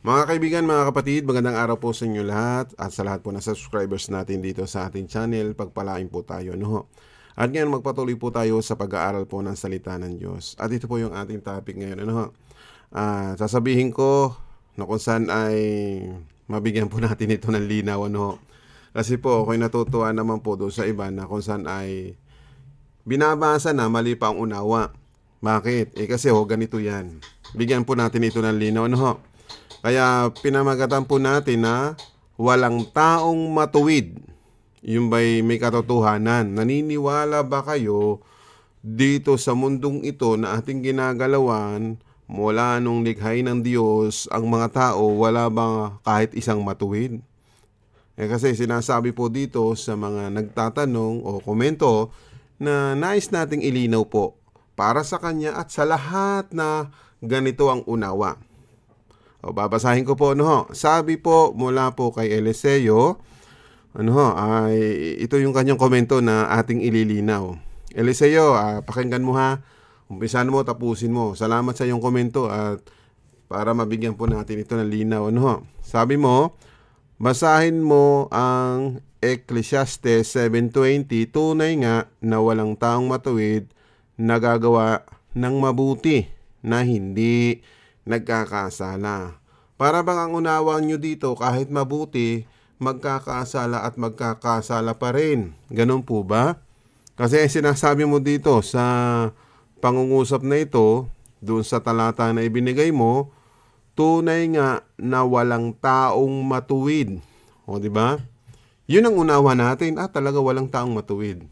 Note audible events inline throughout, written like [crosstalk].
Mga kaibigan, mga kapatid, magandang araw po sa inyo lahat at sa lahat po ng subscribers natin dito sa ating channel. Pagpalain po tayo, no? At ngayon magpatuloy po tayo sa pag-aaral po ng salita ng Diyos. At ito po yung ating topic ngayon, ano? Ah, sasabihin ko na kung saan ay mabigyan po natin ito ng linaw, ano? Kasi po, ako'y natutuwa naman po doon sa iba na kung saan ay binabasa na mali pa ang unawa. Bakit? Eh kasi ho, ganito yan. Bigyan po natin ito ng linaw, ano ho? Kaya pinamagatan po natin na walang taong matuwid. Yung ba'y may katotohanan. Naniniwala ba kayo dito sa mundong ito na ating ginagalawan mula nung likhay ng Diyos ang mga tao wala ba kahit isang matuwid? Eh kasi sinasabi po dito sa mga nagtatanong o komento na nais nating ilinaw po para sa kanya at sa lahat na ganito ang unawa. O, babasahin ko po, ano ho. Sabi po mula po kay Eliseo, ano ho, ay, ito yung kanyang komento na ating ililinaw. Eliseo, ah, pakinggan mo ha. Umpisan mo, tapusin mo. Salamat sa iyong komento at para mabigyan po natin ito ng linaw. Ano ho. Sabi mo, basahin mo ang Ecclesiastes 7.20, tunay nga na walang taong matuwid nagagawa ng mabuti na hindi nagkakasala. Para bang ang unawa nyo dito kahit mabuti, magkakasala at magkakasala pa rin. Ganun po ba? Kasi sinasabi mo dito sa pangungusap na ito, doon sa talata na ibinigay mo, tunay nga na walang taong matuwid. O, di ba? Yun ang unawa natin. Ah, talaga walang taong matuwid.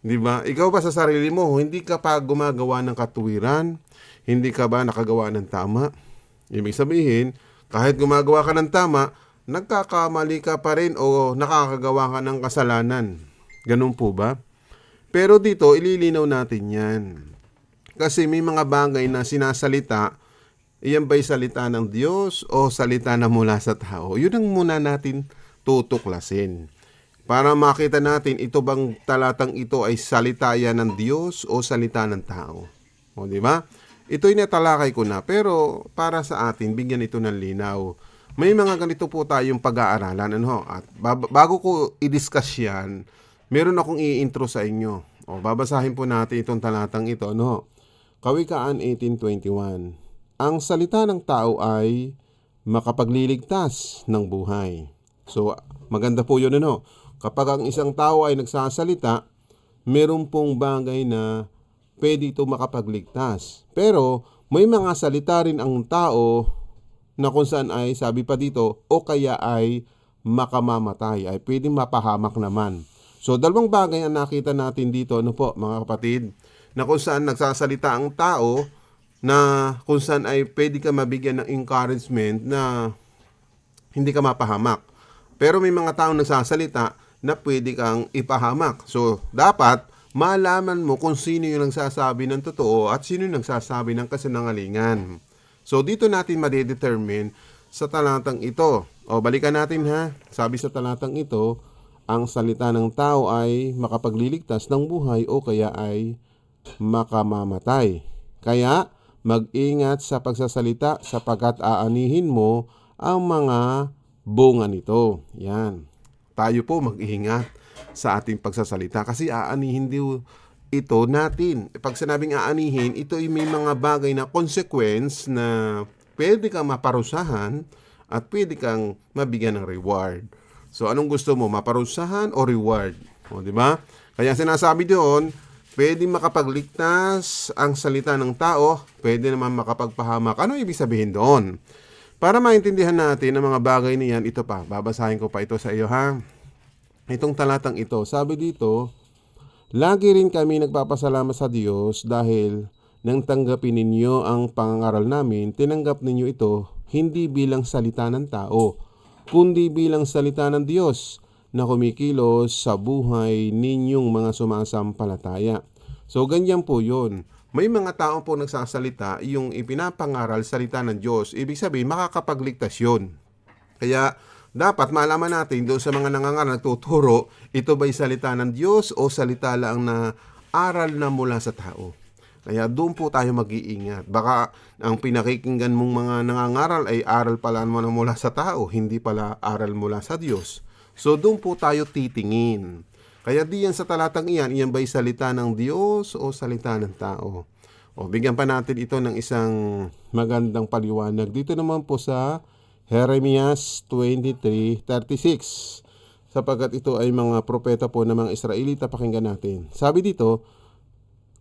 Di ba? Ikaw ba sa sarili mo, hindi ka pa gumagawa ng katuwiran? Hindi ka ba nakagawa ng tama? Ibig sabihin, kahit gumagawa ka ng tama, nagkakamali ka pa rin o nakakagawa ka ng kasalanan. Ganun po ba? Pero dito, ililinaw natin yan. Kasi may mga bagay na sinasalita, iyan ba'y salita ng Diyos o salita na mula sa tao? Yun ang muna natin tutuklasin. Para makita natin ito bang talatang ito ay salita yan ng Diyos o salita ng tao. O di ba? Ito'y natalakay ko na pero para sa atin bigyan ito ng linaw. May mga ganito po tayong pag-aaralan ano at bago ko i-discuss yan, meron akong i-intro sa inyo. O babasahin po natin itong talatang ito ano. Kawikaan 18:21. Ang salita ng tao ay makapagliligtas ng buhay. So maganda po 'yun ano. Kapag ang isang tao ay nagsasalita, meron pong bagay na pwede ito makapagligtas. Pero may mga salita rin ang tao na kung saan ay sabi pa dito o kaya ay makamamatay ay pwedeng mapahamak naman. So dalawang bagay ang nakita natin dito ano po mga kapatid na kung saan nagsasalita ang tao na kung saan ay pwede ka mabigyan ng encouragement na hindi ka mapahamak. Pero may mga taong nagsasalita na pwede kang ipahamak. So dapat malaman mo kung sino yung nagsasabi ng totoo at sino yung nagsasabi ng kasinungalingan. So dito natin madedetermine sa talatang ito. O balikan natin ha. Sabi sa talatang ito, ang salita ng tao ay makapagliligtas ng buhay o kaya ay makamamatay. Kaya mag-ingat sa pagsasalita sapagkat aanihin mo ang mga bunga nito. Yan. Tayo po mag-ingat sa ating pagsasalita kasi aanihin din ito natin. Pag sinabing aanihin, ito ay may mga bagay na consequence na pwede kang maparusahan at pwede kang mabigyan ng reward. So anong gusto mo, maparusahan o reward? O, di ba? Kaya sinasabi doon, pwede makapagligtas ang salita ng tao, pwede naman makapagpahamak. Ano ibig sabihin doon? Para maintindihan natin ang mga bagay niyan, ito pa, babasahin ko pa ito sa iyo ha. Itong talatang ito, sabi dito, Lagi rin kami nagpapasalamat sa Diyos dahil nang tanggapin ninyo ang pangangaral namin, tinanggap ninyo ito hindi bilang salita ng tao, kundi bilang salita ng Diyos na kumikilos sa buhay ninyong mga sumasampalataya. So, ganyan po yun. May mga tao po nagsasalita, yung ipinapangaral salita ng Diyos, ibig sabihin makakapagligtas yun. Kaya, dapat malaman natin doon sa mga nangangaral nagtuturo, ito ba'y salita ng Diyos o salita lang na aral na mula sa tao? Kaya doon po tayo mag-iingat. Baka ang pinakikinggan mong mga nangangaral ay aral pala mo na mula sa tao, hindi pala aral mula sa Diyos. So doon po tayo titingin. Kaya diyan sa talatang iyan, iyan ba'y salita ng Diyos o salita ng tao? O bigyan pa natin ito ng isang magandang paliwanag. Dito naman po sa Jeremias 23:36 sapagkat ito ay mga propeta po ng mga Israelita pakinggan natin. Sabi dito,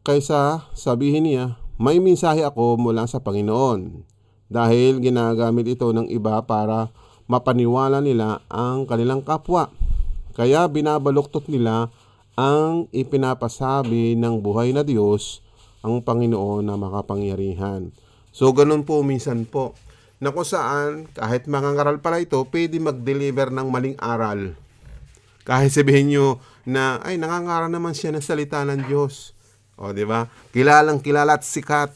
kaysa sabihin niya, may mensahe ako mula sa Panginoon dahil ginagamit ito ng iba para mapaniwala nila ang kanilang kapwa. Kaya binabaluktot nila ang ipinapasabi ng buhay na Diyos ang Panginoon na makapangyarihan. So ganun po minsan po na kung saan kahit mangangaral pala ito, pwede mag-deliver ng maling aral. Kahit sabihin nyo na, ay, nangangaral naman siya ng salita ng Diyos. O, di ba? Kilalang kilala at sikat.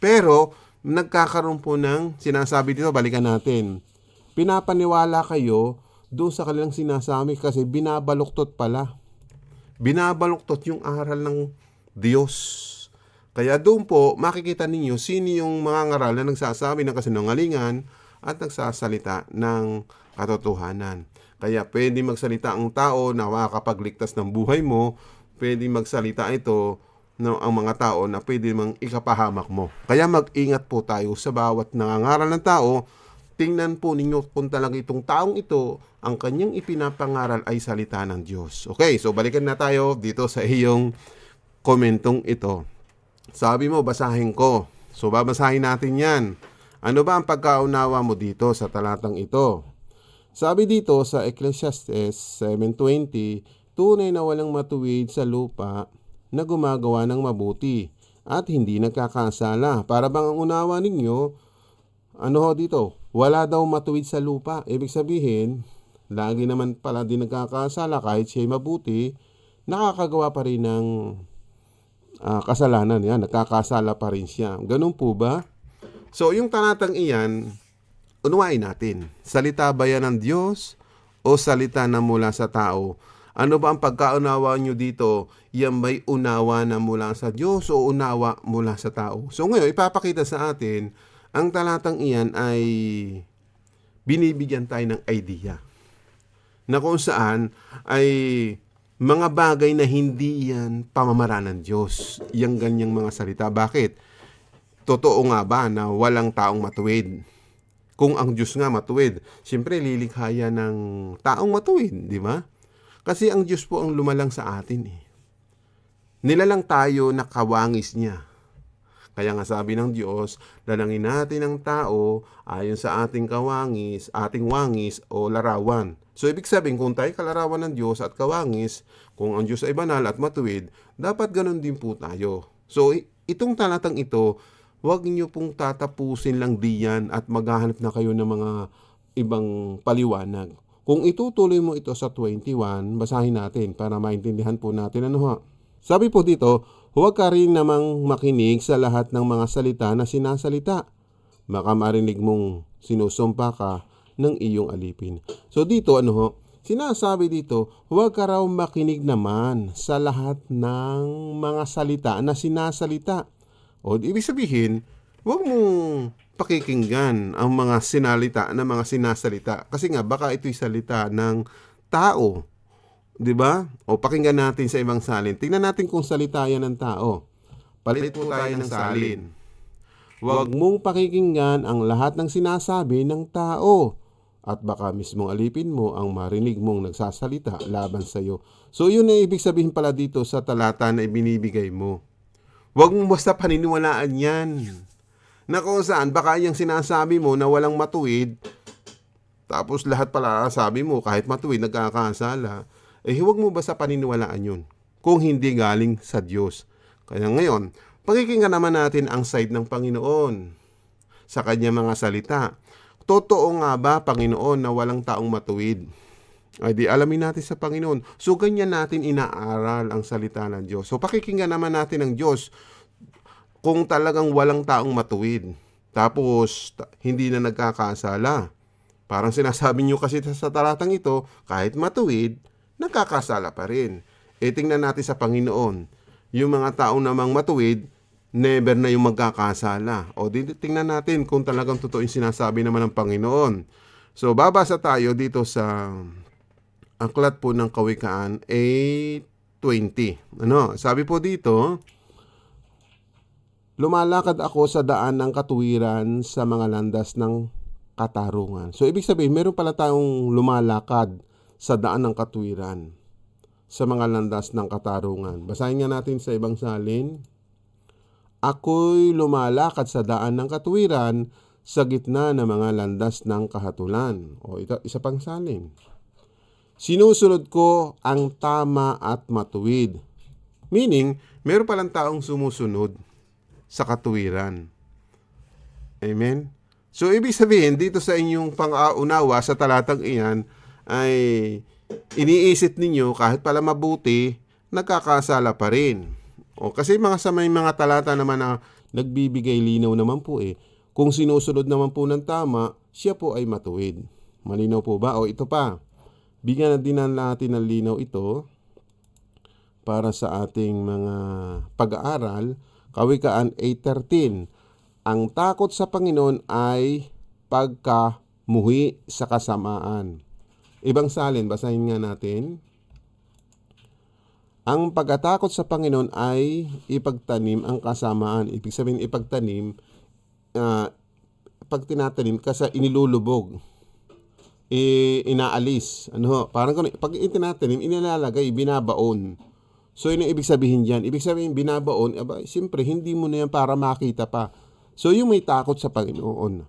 Pero, nagkakaroon po ng sinasabi dito, balikan natin. Pinapaniwala kayo doon sa kanilang sinasabi kasi binabaluktot pala. Binabaluktot yung aral ng Diyos. Kaya doon po, makikita ninyo sino yung mga ngaral na nagsasabi ng kasinungalingan at nagsasalita ng katotohanan. Kaya pwede magsalita ang tao na makakapagligtas ng buhay mo, pwede magsalita ito no, ang mga tao na pwede mang ikapahamak mo. Kaya mag-ingat po tayo sa bawat nangangaral ng tao. Tingnan po ninyo kung talaga itong taong ito, ang kanyang ipinapangaral ay salita ng Diyos. Okay, so balikan na tayo dito sa iyong komentong ito. Sabi mo, basahin ko. So babasahin natin yan. Ano ba ang pagkaunawa mo dito sa talatang ito? Sabi dito sa Ecclesiastes 7.20, tunay na walang matuwid sa lupa na gumagawa ng mabuti at hindi nagkakasala. Para bang ang unawa ninyo, ano ho dito, wala daw matuwid sa lupa. Ibig sabihin, lagi naman pala din nagkakasala kahit siya'y mabuti, nakakagawa pa rin ng ah, kasalanan. Yan, nagkakasala pa rin siya. Ganun po ba? So, yung talatang iyan, unawain natin. Salita ba yan ng Diyos o salita na mula sa tao? Ano ba ang pagkaunawa nyo dito? Yan ba'y unawa na mula sa Diyos o unawa mula sa tao? So ngayon, ipapakita sa atin, ang talatang iyan ay binibigyan tayo ng idea na kung saan ay mga bagay na hindi yan pamamaraan ng Diyos. Yang ganyang mga salita. Bakit? Totoo nga ba na walang taong matuwid? Kung ang Diyos nga matuwid, siyempre lilikha yan ng taong matuwid, di ba? Kasi ang Diyos po ang lumalang sa atin eh. Nilalang tayo na kawangis niya. Kaya nga sabi ng Diyos, lalangin natin ang tao ayon sa ating kawangis, ating wangis o larawan. So ibig sabihin, kung tayo kalarawan ng Diyos at kawangis, kung ang Diyos ay banal at matuwid, dapat ganun din po tayo. So itong talatang ito, huwag niyo pong tatapusin lang diyan at maghahanap na kayo ng mga ibang paliwanag. Kung itutuloy mo ito sa 21, basahin natin para maintindihan po natin ano ha. Sabi po dito, huwag ka rin namang makinig sa lahat ng mga salita na sinasalita. Baka marinig mong sinusumpa ka ng iyong alipin. So dito ano ho, sinasabi dito, huwag ka raw makinig naman sa lahat ng mga salita na sinasalita. O ibig sabihin, huwag mong pakikinggan ang mga sinalita na mga sinasalita. Kasi nga, baka ito'y salita ng tao. 'Di ba? O pakinggan natin sa ibang salin. Tingnan natin kung salita yan ng tao. Palit po tayo ng salin. Huwag mong pakikinggan ang lahat ng sinasabi ng tao. At baka mismong alipin mo ang marinig mong nagsasalita laban sa iyo. So yun ang ibig sabihin pala dito sa talata na ibinibigay mo. Huwag mong basta paniniwalaan yan. Na kung saan, baka yung sinasabi mo na walang matuwid, tapos lahat pala sabi mo, kahit matuwid, nagkakasala, eh huwag mo basta paniniwalaan yun. Kung hindi galing sa Diyos. Kaya ngayon, pakikinggan naman natin ang side ng Panginoon sa kanya mga salita. Totoo nga ba, Panginoon, na walang taong matuwid? Ay di alamin natin sa Panginoon. So ganyan natin inaaral ang salita ng Diyos. So pakikinggan naman natin ang Diyos kung talagang walang taong matuwid. Tapos ta- hindi na nagkakasala. Parang sinasabi nyo kasi sa talatang ito, kahit matuwid, nagkakasala pa rin. E tingnan natin sa Panginoon. Yung mga tao namang matuwid, never na yung magkakasala. O di, tingnan natin kung talagang totoo yung sinasabi naman ng Panginoon. So, babasa tayo dito sa aklat po ng Kawikaan 8.20. Ano? Sabi po dito, Lumalakad ako sa daan ng katuwiran sa mga landas ng katarungan. So, ibig sabihin, meron pala tayong lumalakad sa daan ng katuwiran sa mga landas ng katarungan. Basahin nga natin sa ibang salin. Ako'y lumalakad sa daan ng katuwiran sa gitna ng mga landas ng kahatulan. O ito, isa pang salin. Sinusunod ko ang tama at matuwid. Meaning, meron palang taong sumusunod sa katuwiran. Amen? So, ibig sabihin, dito sa inyong pang-aunawa sa talatang iyan, ay iniisip ninyo kahit pala mabuti, nagkakasala pa rin. O, kasi mga sa may mga talata naman na nagbibigay linaw naman po eh. Kung sinusunod naman po ng tama, siya po ay matuwid. Malinaw po ba? O ito pa, bigyan din natin ng linaw ito para sa ating mga pag-aaral Kawikaan 8.13 Ang takot sa Panginoon ay pagkamuhi sa kasamaan. Ibang salin, basahin nga natin. Ang pagkatakot sa Panginoon ay ipagtanim ang kasamaan. Ibig sabihin ipagtanim, uh, pag tinatanim kasi inilulubog, i- inaalis. Ano, parang kung, pag itinatanim, inilalagay, binabaon. So, yun ang ibig sabihin dyan. Ibig sabihin, binabaon, aba, siyempre, hindi mo na yan para makita pa. So, yung may takot sa Panginoon.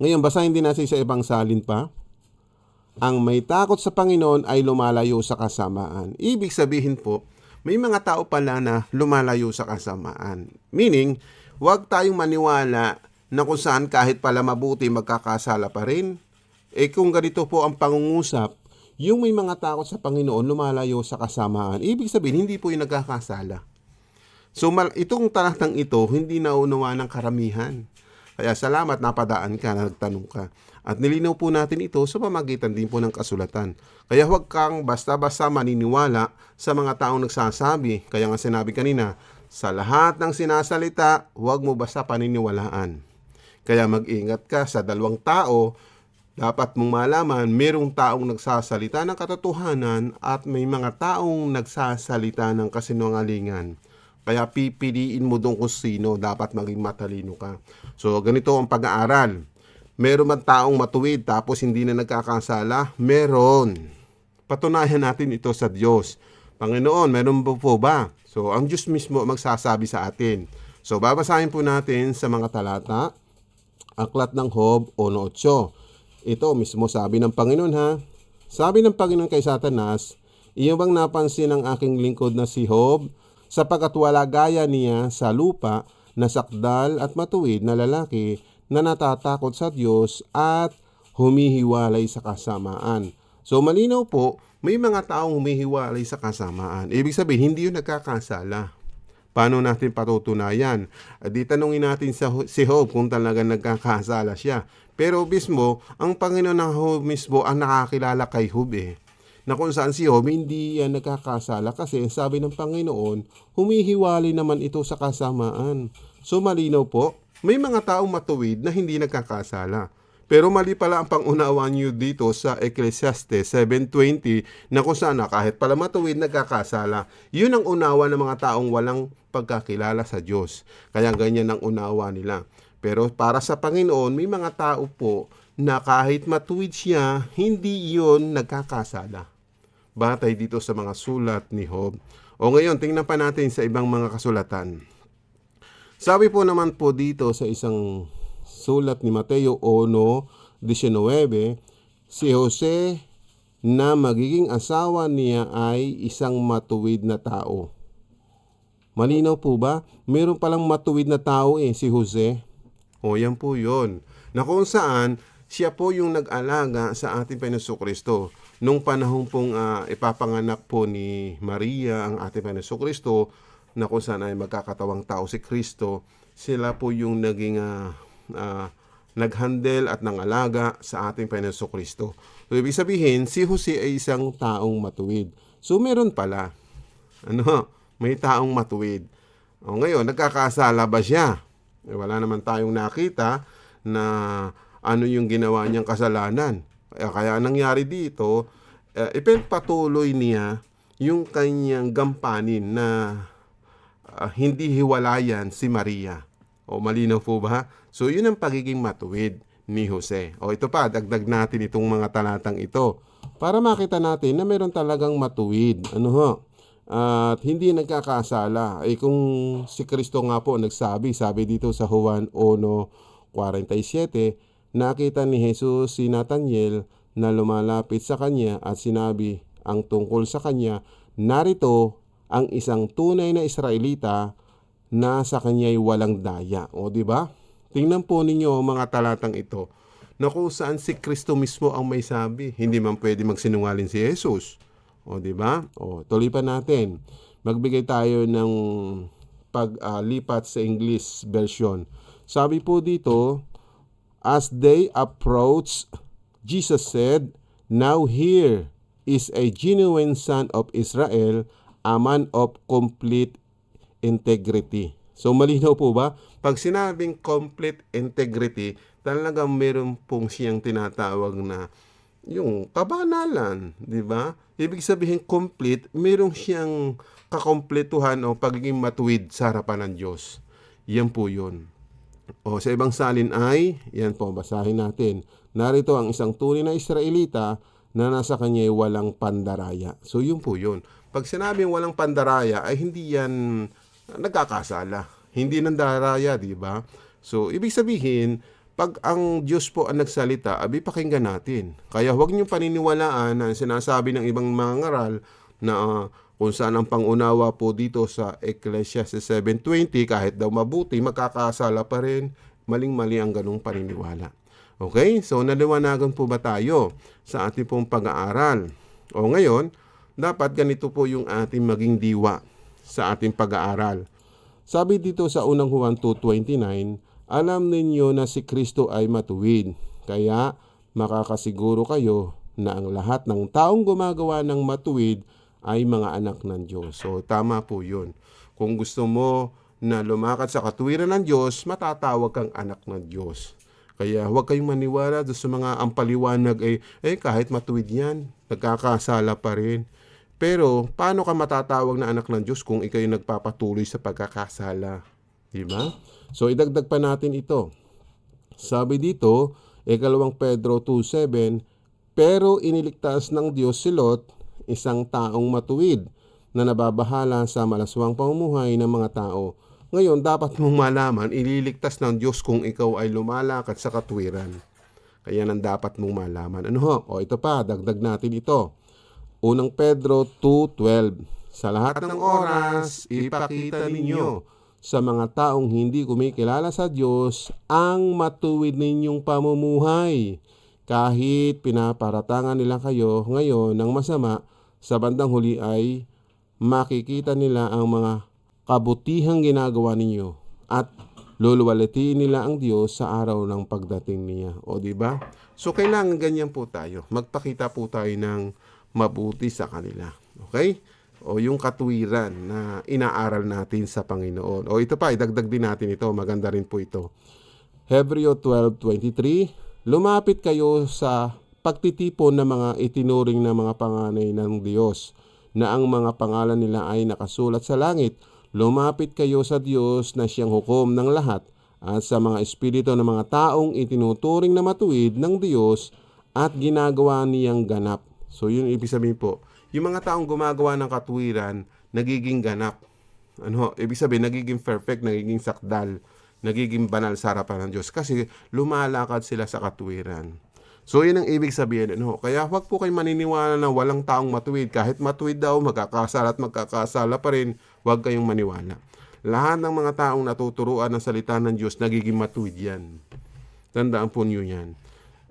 Ngayon, basahin din natin sa ibang salin pa. Ang may takot sa Panginoon ay lumalayo sa kasamaan. Ibig sabihin po, may mga tao pala na lumalayo sa kasamaan. Meaning, huwag tayong maniwala na kung saan kahit pala mabuti magkakasala pa rin. Eh kung ganito po ang pangungusap, yung may mga takot sa Panginoon lumalayo sa kasamaan. Ibig sabihin, hindi po yung nagkakasala. So itong talatang ito, hindi naunawa ng karamihan. Kaya salamat napadaan ka na nagtanong ka. At nilinaw po natin ito sa pamagitan din po ng kasulatan. Kaya huwag kang basta-basta maniniwala sa mga taong nagsasabi. Kaya nga sinabi kanina, sa lahat ng sinasalita, huwag mo basta paniniwalaan. Kaya mag-ingat ka sa dalawang tao dapat mong malaman, merong taong nagsasalita ng katotohanan at may mga taong nagsasalita ng kasinungalingan. Kaya pipiliin mo doon kung sino dapat maging matalino ka. So, ganito ang pag-aaral. Meron man taong matuwid tapos hindi na nagkakasala? Meron. Patunayan natin ito sa Diyos. Panginoon, meron po po ba? So, ang Diyos mismo magsasabi sa atin. So, babasahin po natin sa mga talata. Aklat ng Hob 1.8. Ito mismo sabi ng Panginoon ha. Sabi ng Panginoon kay Satanas, Iyo bang napansin ang aking lingkod na si Hob? Sapagkat wala gaya niya sa lupa na sakdal at matuwid na lalaki na natatakot sa Diyos at humihiwalay sa kasamaan. So malinaw po, may mga taong humihiwalay sa kasamaan. Ibig sabihin, hindi yun nagkakasala. Paano natin patutunayan? Di tanungin natin sa si Job kung talaga nagkakasala siya. Pero mismo, ang Panginoon ng Job mismo ang nakakilala kay Job eh. Na kung saan si Job hindi yan nagkakasala kasi sabi ng Panginoon, humihiwalay naman ito sa kasamaan. So malinaw po, may mga taong matuwid na hindi nagkakasala. Pero mali pala ang pangunawaan nyo dito sa Ecclesiastes 7.20 na kung saan kahit pala matuwid nagkakasala. Yun ang unawa ng mga taong walang pagkakilala sa Diyos. Kaya ganyan ang unawa nila. Pero para sa Panginoon, may mga tao po na kahit matuwid siya, hindi iyon nagkakasala. Batay dito sa mga sulat ni Job. O ngayon, tingnan pa natin sa ibang mga kasulatan. Sabi po naman po dito sa isang sulat ni Mateo 1.19, si Jose na magiging asawa niya ay isang matuwid na tao. Malinaw po ba? Meron palang matuwid na tao eh, si Jose. O yan po yon. Na kung saan, siya po yung nag-alaga sa ating Panginoon Kristo. Nung panahon pong uh, ipapanganak po ni Maria ang ating Panginoon Kristo, na kung saan ay magkakatawang tao si Kristo, sila po yung naging uh, uh, naghandle at nangalaga sa ating Panginoon Kristo. So, ibig sabihin, si Jose ay isang taong matuwid. So, meron pala. Ano? May taong matuwid. O ngayon, nagkakasala ba siya? Eh, wala naman tayong nakita na ano yung ginawa niyang kasalanan. Kaya, kaya nangyari dito, eh, ipinpatuloy niya yung kanyang gampanin na ah, hindi hiwalayan si Maria. O malinaw po ba? So yun ang pagiging matuwid ni Jose. O ito pa, dagdag natin itong mga talatang ito para makita natin na meron talagang matuwid. Ano ho? At hindi nagkakasala. Eh kung si Kristo nga po nagsabi, sabi dito sa Juan 1.47, nakita ni Jesus si Nathaniel na lumalapit sa kanya at sinabi ang tungkol sa kanya, narito ang isang tunay na Israelita na sa kanya'y walang daya. O di ba? Tingnan po ninyo ang mga talatang ito na kung saan si Kristo mismo ang may sabi. Hindi man pwede magsinungaling si Jesus. O di ba? O tuloy pa natin. Magbigay tayo ng paglipat sa English version. Sabi po dito, as they approached, Jesus said, Now here is a genuine son of Israel, a man of complete integrity. So malinaw po ba? Pag sinabing complete integrity, talagang meron pong siyang tinatawag na yung kabanalan, di ba? Ibig sabihin complete, meron siyang kakompletuhan o pagiging matuwid sa harapan ng Diyos. Yan po yun. O sa ibang salin ay, yan po, basahin natin. Narito ang isang tunay na Israelita na nasa kanya ay walang pandaraya. So yun po yun. Pag sinabing walang pandaraya ay hindi yan nagkakasala. Hindi nandaraya, di ba? So ibig sabihin, pag ang Diyos po ang nagsalita, abi pakinggan natin. Kaya huwag niyong paniniwalaan na sinasabi ng ibang mga ngaral na ah, kung saan ang pangunawa po dito sa Ecclesiastes 7.20, kahit daw mabuti, magkakasala pa rin. Maling-mali ang ganong paniniwala. Okay? So, naliwanagan po ba tayo sa ating pong pag-aaral? O ngayon, dapat ganito po yung ating maging diwa sa ating pag-aaral. Sabi dito sa unang Juan 2.29, alam ninyo na si Kristo ay matuwid, kaya makakasiguro kayo na ang lahat ng taong gumagawa ng matuwid ay mga anak ng Diyos. So tama po yun. Kung gusto mo na lumakad sa katuwiran ng Diyos, matatawag kang anak ng Diyos. Kaya huwag kayong maniwala doon sa mga ampaliwanag ay, eh kahit matuwid yan, nagkakasala pa rin. Pero paano ka matatawag na anak ng Diyos kung ikaw yung nagpapatuloy sa pagkakasala? Di ba? So idagdag pa natin ito. Sabi dito, ikalawang Pedro 2.7, Pero iniligtas ng Diyos si Lot, isang taong matuwid, na nababahala sa malaswang pamumuhay ng mga tao. Ngayon, dapat mong malaman, ililigtas ng Diyos kung ikaw ay lumalakad sa katwiran. Kaya nang dapat mong malaman. Ano ho? O ito pa, dagdag natin ito. Unang Pedro 2.12 Sa lahat ng oras, ipakita ninyo sa mga taong hindi kumikilala sa Diyos ang matuwid ninyong pamumuhay. Kahit pinaparatangan nila kayo ngayon ng masama, sa bandang huli ay makikita nila ang mga kabutihang ginagawa ninyo at luluwalitiin nila ang Diyos sa araw ng pagdating niya. O di ba? So kailangan ganyan po tayo. Magpakita po tayo ng mabuti sa kanila. Okay? O yung katuwiran na inaaral natin sa Panginoon. O ito pa, idagdag din natin ito. Maganda rin po ito. Hebreo 12.23 Lumapit kayo sa pagtitipon ng mga itinuring na mga panganay ng Diyos na ang mga pangalan nila ay nakasulat sa langit. Lumapit kayo sa Diyos na siyang hukom ng lahat at sa mga espiritu ng mga taong itinuturing na matuwid ng Diyos at ginagawa niyang ganap. So yun ibig sabihin po, yung mga taong gumagawa ng katwiran, nagiging ganap. Ano, ibig sabihin, nagiging perfect, nagiging sakdal, nagiging banal sa harapan ng Diyos kasi lumalakad sila sa katwiran. So, yun ang ibig sabihin. Ano? Kaya huwag po kayong maniniwala na walang taong matuwid. Kahit matuwid daw, magkakasala at magkakasala pa rin, huwag kayong maniwala. Lahat ng mga taong natuturuan ng salita ng Diyos, nagiging matuwid yan. Tandaan po niyo yan.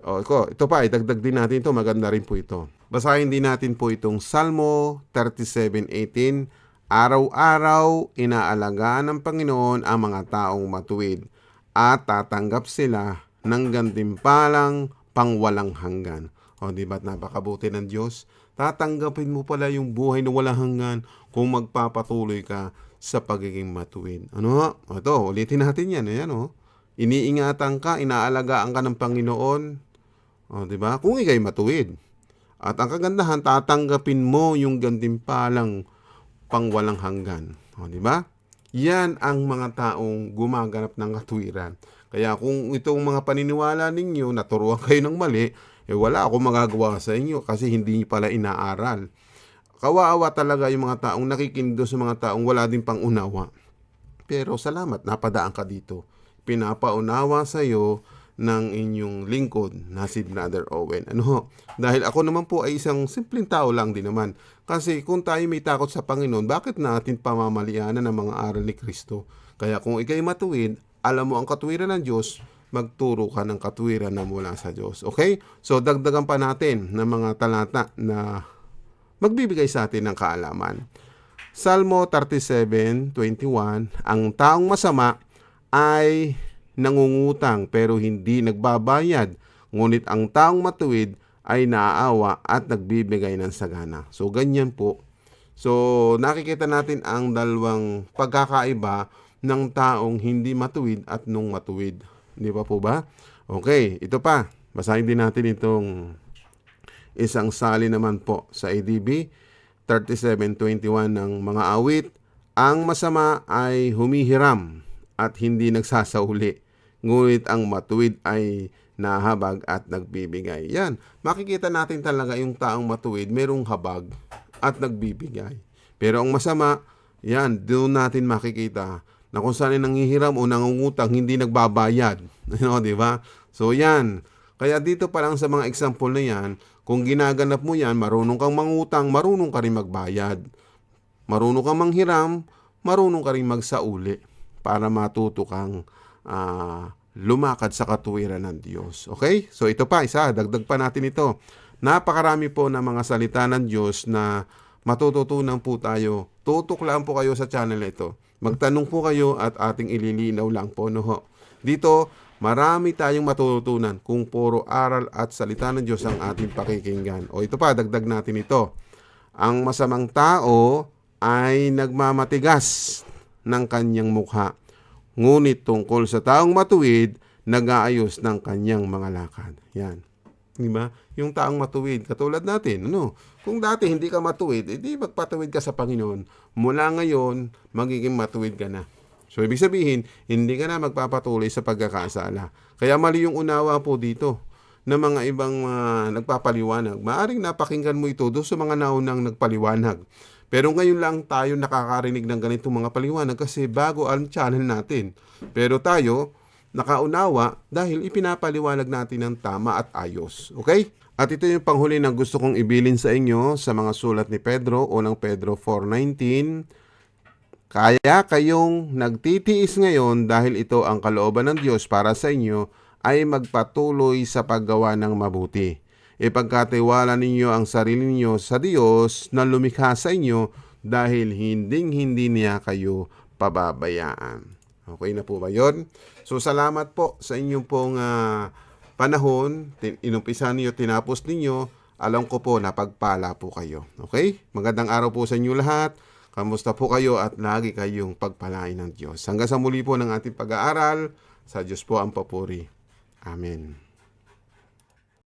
O, ito, ito pa, idagdag din natin ito. Maganda rin po ito. Basahin din natin po itong Salmo 37.18. Araw-araw, inaalagaan ng Panginoon ang mga taong matuwid at tatanggap sila ng gantimpalang pangwalang hanggan. O, di ba't napakabuti ng Diyos? Tatanggapin mo pala yung buhay na walang hanggan kung magpapatuloy ka sa pagiging matuwid. Ano? O ito, ulitin natin yan. Ayan o. Iniingatan ka, inaalagaan ka ng Panginoon. O, di ba? Kung ikay matuwid. At ang kagandahan, tatanggapin mo yung gantimpalang pangwalang hanggan. O, di ba? Yan ang mga taong gumaganap ng katuwiran. Kaya kung itong mga paniniwala ninyo, naturuan kayo ng mali, eh wala akong magagawa sa inyo kasi hindi niyo pala inaaral. Kawawa talaga yung mga taong nakikinig doon sa mga taong wala din pang unawa. Pero salamat, napadaan ka dito. Pinapaunawa sa iyo ng inyong lingkod na si Brother Owen. Ano ho? Dahil ako naman po ay isang simpleng tao lang din naman. Kasi kung tayo may takot sa Panginoon, bakit natin pamamalianan ng mga aral ni Kristo? Kaya kung ikay matuwid, alam mo ang katuwiran ng Diyos, magturo ka ng katuwiran na mula sa Diyos. Okay? So dagdagan pa natin ng mga talata na magbibigay sa atin ng kaalaman. Salmo 37:21, ang taong masama ay nangungutang pero hindi nagbabayad, ngunit ang taong matuwid ay naaawa at nagbibigay ng sagana. So ganyan po. So nakikita natin ang dalawang pagkakaiba ng taong hindi matuwid at nung matuwid. Di ba po ba? Okay, ito pa. Basahin din natin itong isang sali naman po sa ADB 3721 ng mga awit. Ang masama ay humihiram at hindi nagsasauli. Ngunit ang matuwid ay nahabag at nagbibigay. Yan, makikita natin talaga yung taong matuwid, merong habag at nagbibigay. Pero ang masama, yan, doon natin makikita na kung saan nangihiram o nangungutang, hindi nagbabayad. [laughs] Ano, di ba? So yan, kaya dito pa lang sa mga example na yan, kung ginaganap mo yan, marunong kang mangutang, marunong ka rin magbayad. Marunong kang manghiram, marunong ka rin magsauli para matuto kang ah, lumakad sa katuwiran ng Diyos. Okay? So ito pa, isa, dagdag pa natin ito. Napakarami po ng mga salita ng Diyos na matututunan po tayo. Tutok lang po kayo sa channel na ito. Magtanong po kayo at ating ililinaw lang po. No. Dito, marami tayong matututunan kung puro aral at salita ng Diyos ang ating pakikinggan. O ito pa, dagdag natin ito. Ang masamang tao ay nagmamatigas ng kanyang mukha. Ngunit tungkol sa taong matuwid, nag-aayos ng kanyang mga lakad. Yan. Di ba? Yung taong matuwid, katulad natin, ano? Kung dati hindi ka matuwid, edi magpatuwid ka sa Panginoon. Mula ngayon, magiging matuwid ka na. So, ibig sabihin, hindi ka na magpapatuloy sa pagkakasala. Kaya mali yung unawa po dito ng mga ibang ah, nagpapaliwanag. Maaring napakinggan mo ito doon sa mga naunang nagpaliwanag. Pero ngayon lang tayo nakakarinig ng ganitong mga paliwanag kasi bago ang channel natin. Pero tayo, nakaunawa dahil ipinapaliwanag natin ng tama at ayos. Okay? At ito yung panghuli na gusto kong ibilin sa inyo sa mga sulat ni Pedro, unang Pedro 4.19. Kaya kayong nagtitiis ngayon dahil ito ang kalooban ng Diyos para sa inyo ay magpatuloy sa paggawa ng mabuti. Ipagkatiwala ninyo ang sarili ninyo sa Diyos na lumikha sa inyo dahil hinding hindi niya kayo pababayaan. Okay na po ba yun? So salamat po sa inyong pong ah, panahon. Tin- Inumpisa niyo, tinapos ninyo. Alam ko po na pagpala po kayo. Okay? Magandang araw po sa inyo lahat. Kamusta po kayo at lagi kayong pagpalain ng Diyos. Hanggang sa muli po ng ating pag-aaral. Sa Diyos po ang papuri. Amen.